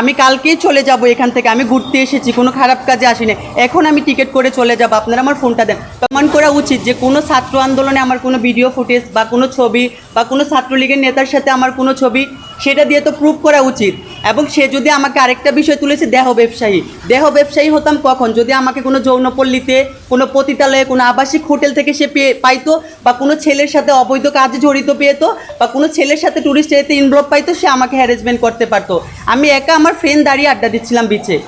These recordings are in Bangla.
আমি কালকেই চলে যাব এখান থেকে। আমি ঘুরতে এসেছি, কোনো খারাপ কাজে আসিনি। এখন আমি টিকিট করে চলে যাব, আপনারা আমার ফোনটা দেন। প্রমাণ করা উচিত যে কোনো ছাত্র আন্দোলনে আমার কোনো ভিডিও ফুটেজ বা কোনো ছবি বা কোনো ছাত্রলীগের নেতার সাথে আমার কোনো ছবি, সেটা দিয়ে তো প্রুভ করা উচিত। এবং সে যদি আমাকে আরেকটা বিষয় তুলেছে, দেহ ব্যবসায়ী। দেহ ব্যবসায়ী হতাম কখন? যদি আমাকে কোনো যৌনপল্লীতে, কোনো পতিতালয়ে, কোনো আবাসিক হোটেল থেকে সে পেয়ে, পাইতো, বা কোনো ছেলের সাথে অবৈধ কাজে জড়িত পেতো বা কোনো ছেলের সাথে ট্যুরিস্ট এতে ইনভলভ পাইতো, সে আমাকে হ্যারাসমেন্ট করতে পারতো। আমি একা আমার ফ্রেন্ড দাঁড়িয়ে আড্ডা দিচ্ছিলাম বিচে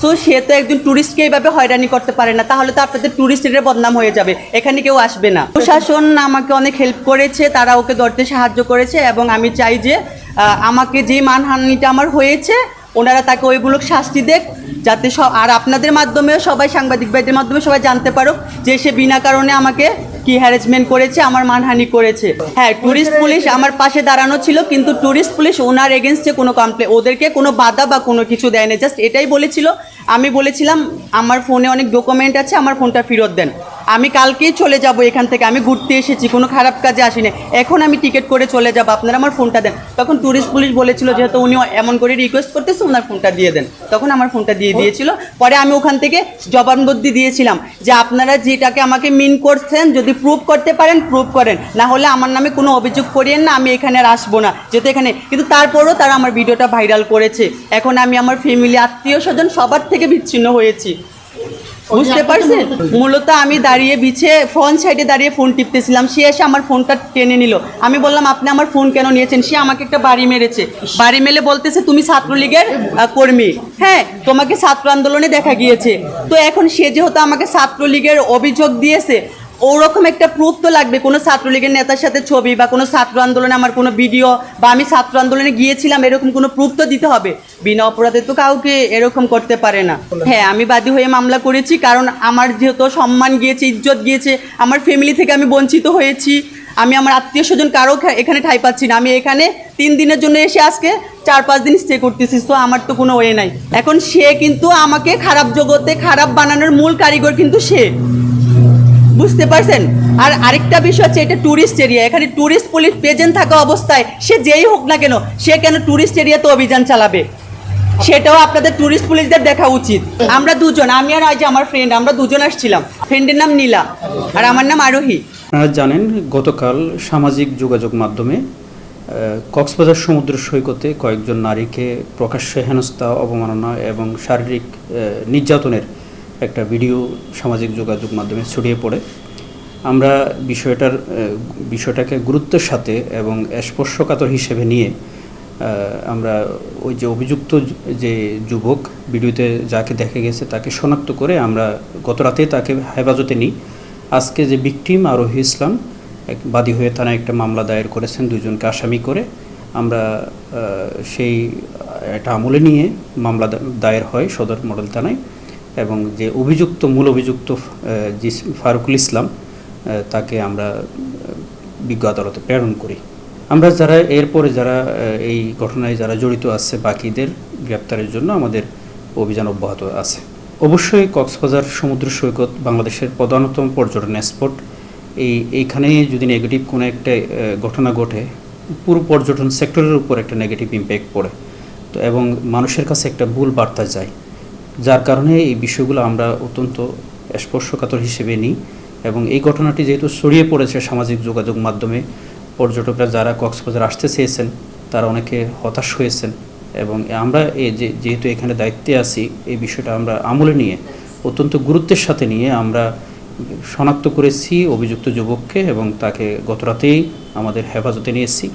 সো সে তো একজন ট্যুরিস্টকে এইভাবে হয়রানি করতে পারে না, তাহলে তো আপনাদের ট্যুরিস্টের বদনাম হয়ে যাবে। এখানে কেউ আসবে না। প্রশাসন আমাকে অনেক হেল্প করেছে, তারা ওকে ধরতে সাহায্য করেছে, এবং আমি চাই যে আমাকে যে মানহানিটা আমার হয়েছে, ওনারা তাকে ওইগুলো শাস্তি দেখ, যাতে সব আর আপনাদের মাধ্যমেও সবাই সাংবাদিক ভাইদের মাধ্যমে সবাই জানতে পারো যে সে বিনা কারণে আমাকে কি হ্যারাসমেন্ট করেছে, আমার মানহানি করেছে। হ্যাঁ ট্যুরিস্ট পুলিশ আমার পাশে দাঁড়ানো ছিল, কিন্তু ট্যুরিস্ট পুলিশ ওনার এগেনস্টে কোনো কমপ্লেন ওদেরকে কোনো বাধা বা কোনো কিছু দেয়নি জাস্ট এটাই বলেছিল। আমি বলেছিলাম, আমার ফোনে অনেক ডকুমেন্ট আছে, আমার ফোনটা ফেরত দেন। আমি কালকেই চলে যাব এখান থেকে। আমি ঘুরতে এসেছি কোনো খারাপ কাজে আসিনি। এখন আমি টিকিট করে চলে যাব। আপনারা আমার ফোনটা দেন। তখন ট্যুরিস্ট পুলিশ বলেছিল যেহেতু উনি এমন করে রিকোয়েস্ট করতেছে ওনার ফোনটা দিয়ে দেন। তখন আমার ফোনটা দিয়ে দিয়েছিল। পরে আমি ওখান থেকে জবানবন্দি দিয়েছিলাম যে আপনারা যেটাকে আমাকে মিন করছেন যদি প্রুভ করতে পারেন প্রুভ করেন। না হলে আমার নামে কোনো অভিযোগ করিয়েন না আমি এখানে আর আসব না যেহেতু এখানে। কিন্তু তারপরও তারা আমার ভিডিওটা ভাইরাল করেছে। এখন আমি আমার ফ্যামিলি আত্মীয় স্বজন সবার থেকে বিচ্ছিন্ন হয়েছি। বুঝতে পারছেন? মূলত আমি দাঁড়িয়ে বিছে ফোন সাইডে দাঁড়িয়ে ফোন টিপতেছিলাম। সে এসে আমার ফোনটা টেনে নিল। আমি বললাম আপনি আমার ফোন কেন নিয়েছেন? সে আমাকে একটা বাড়ি মেরেছে। বাড়ি মেলে বলতেছে তুমি ছাত্রলীগের কর্মী। হ্যাঁ তোমাকে ছাত্র আন্দোলনে দেখা গিয়েছে। তো এখন সে যেহেতু আমাকে ছাত্রলীগের অভিযোগ দিয়েছে ওরকম একটা প্রুফ তো লাগবে। কোনো ছাত্রলীগের নেতার সাথে ছবি বা কোনো ছাত্র আন্দোলনে আমার কোনো ভিডিও বা আমি ছাত্র আন্দোলনে গিয়েছিলাম, এরকম কোনো প্রুফ তো দিতে হবে? বিনা অপরাধে তো কাউকে এরকম করতে পারে না। হ্যাঁ আমি বাদী হয়ে মামলা করেছি কারণ আমার যেহেতু সম্মান গিয়েছে, ইজ্জত গিয়েছে, আমার ফ্যামিলি থেকে আমি বঞ্চিত হয়েছি। আমি আমার আত্মীয় স্বজন কারও এখানে ঠাই পাচ্ছি না। আমি এখানে তিন দিনের জন্য এসে আজকে চার পাঁচ দিন স্টে করতেছি তো আমার তো কোনো ওয়ে নাই। এখন সে কিন্তু আমাকে খারাপ জগতে খারাপ বানানোর মূল কারিগর কিন্তু সে। বুঝতে পারছেন? আর আরেকটা বিষয় হচ্ছে এটা ট্যুরিস্ট এরিয়া এখানে ট্যুরিস্ট পুলিশ প্রেজেন্ট থাকা অবস্থায় সে যেই হোক না কেন, সে কেন ট্যুরিস্ট এরিয়াতে অভিযান চালাবে? সেটাও আপনাদের ট্যুরিস্ট পুলিশদের দেখা উচিত। আমরা দুজন, আমি আর আজ আমার ফ্রেন্ড আমরা দুজন আসছিলাম। ফ্রেন্ডের নাম নীলা, আর আমার নাম আরোহী। আপনারা জানেন, গতকাল সামাজিক যোগাযোগ মাধ্যমে কক্সবাজার সমুদ্র সৈকতে কয়েকজন নারীকে প্রকাশ্যে হেনস্থা, অবমাননা এবং শারীরিক নির্যাতনের একটা ভিডিও সামাজিক যোগাযোগ মাধ্যমে ছড়িয়ে পড়ে। আমরা বিষয়টার বিষয়টাকে গুরুত্বের সাথে এবং স্পর্শকাতর হিসেবে নিয়ে আমরা ওই যে অভিযুক্ত যে যুবক ভিডিওতে যাকে দেখা গেছে তাকে শনাক্ত করে আমরা গত রাতে তাকে হেফাজতে নিই। আজকে যে ভিকটিম আরোহী ইসলাম, এক বাদী হয়ে থানায় একটা মামলা দায়ের করেছেন, দুজনকে আসামি করে। আমরা সেই এটা আমলে নিয়ে মামলা দায়ের হয় সদর মডেল থানায়। এবং যে অভিযুক্ত, মূল অভিযুক্ত জি ফারুকুল ইসলাম তাকে আমরা বিজ্ঞ আদালতে প্রেরণ করি। আমরা যারা, এরপরে যারা এই ঘটনায় যারা জড়িত আছে, বাকিদের গ্রেপ্তারের জন্য আমাদের অভিযান অব্যাহত আছে। অবশ্যই কক্সবাজার সমুদ্র সৈকত বাংলাদেশের প্রধানতম পর্যটন স্পট। এই, এইখানে যদি নেগেটিভ কোনো একটা ঘটনা ঘটে, পুরো পর্যটন সেক্টরের উপর একটা নেগেটিভ ইম্প্যাক্ট পড়ে। তো এবং মানুষের কাছে একটা ভুল বার্তা যায়। যার কারণে এই বিষয়গুলো আমরা অত্যন্ত স্পর্শকাতর হিসেবে নিই এবং এই ঘটনাটি যেহেতু ছড়িয়ে পড়েছে সামাজিক যোগাযোগ মাধ্যমে, পর্যটকরা যারা কক্সবাজার আসতে চেয়েছেন, তারা অনেকে হতাশ হয়েছেন এবং আমরা এই যে, যেহেতু এখানে দায়িত্বে আছি, এই বিষয়টা আমরা আমলে নিয়ে, অত্যন্ত গুরুত্বের সাথে নিয়ে আমরা শনাক্ত করেছি অভিযুক্ত যুবককে এবং তাকে গতরাতেই আমাদের হেফাজতে নিয়েছি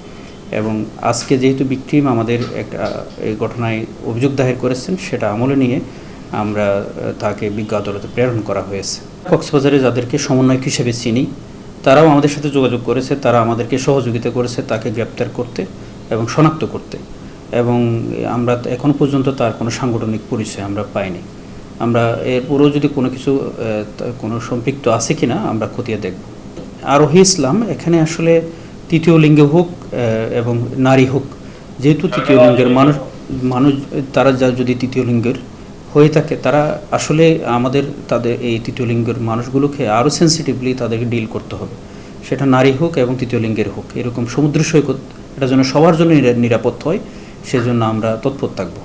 এবং আজকে যেহেতু বিক্রিম আমাদের একটা, এই ঘটনায় অভিযোগ দায়ের করেছেন, সেটা আমলে নিয়ে আমরা তাকে বিজ্ঞ আদালতে প্রেরণ করা হয়েছে। কক্সবাজারে যাদেরকে সমন্বয়ক হিসেবে চিনি, তারাও আমাদের সাথে যোগাযোগ করেছে, তারা আমাদেরকে সহযোগিতা করেছে, তাকে গ্রেপ্তার করতে এবং শনাক্ত করতে। এবং আমরা এখনও পর্যন্ত তার কোনো সাংগঠনিক পরিচয় আমরা পাইনি। আমরা এরপরেও যদি কোনো কিছু কোনো সম্পৃক্ত আছে কিনা আমরা খতিয়ে দেখব। আরোহী ইসলাম এখানে আসলে তৃতীয় লিঙ্গে হোক এবং নারী হোক, যেহেতু তৃতীয় লিঙ্গের মানুষ মানুষ, তারা যা যদি তৃতীয় লিঙ্গের হয়ে থাকে, তারা আসলে আমাদের তাদের এই তৃতীয় লিঙ্গের মানুষগুলোকে আরও সেন্সিটিভলি তাদেরকে ডিল করতে হবে। সেটা নারী হোক এবং তৃতীয় লিঙ্গের হোক, এরকম সমুদ্র সৈকত, এটা যেন সবার জন্য নিরা- নিরাপদ হয়, সেজন্য আমরা তৎপর থাকব।